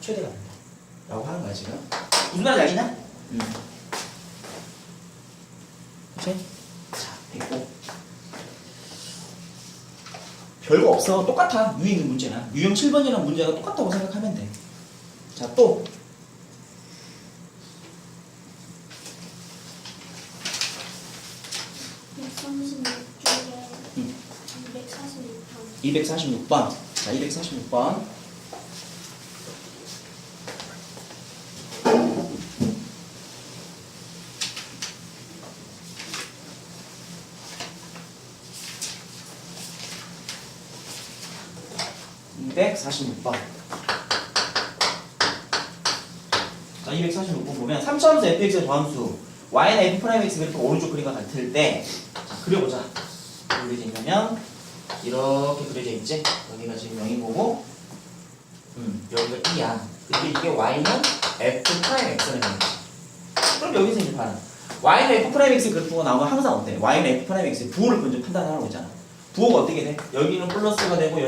최대가 된다. 라고 하는 거야 지금. 무슨 말인지 알겠냐? 음. 그치? 자, 됐고. 별거 없어. 똑같아. 위에 있는 문제나. 유형 7번이랑 문제가 똑같다고 생각하면 돼. 자, 또. 쪽에 음. 246번 246번. 자, 246번. (246번) 자, 246번 보면 3차함수 fx의 더함수 y는 f 프라임 x 그래프 오른쪽 그림과 같을 때 자, 그려보자. 그려져 있냐면 이렇게 그려져 있지? 여기가 지금 0이고고 음, 여기가 2야. 근데 이게 y는 f 프라임 x는. 그럼 여기서 이제 봐라. y는 f 프라임 x 그래프가 나오면 항상 어때? y는 f 프라임 x의 부호를 먼저 판단하라고 했잖아. 부호가 어떻게 돼? 여기는 플러스가 되고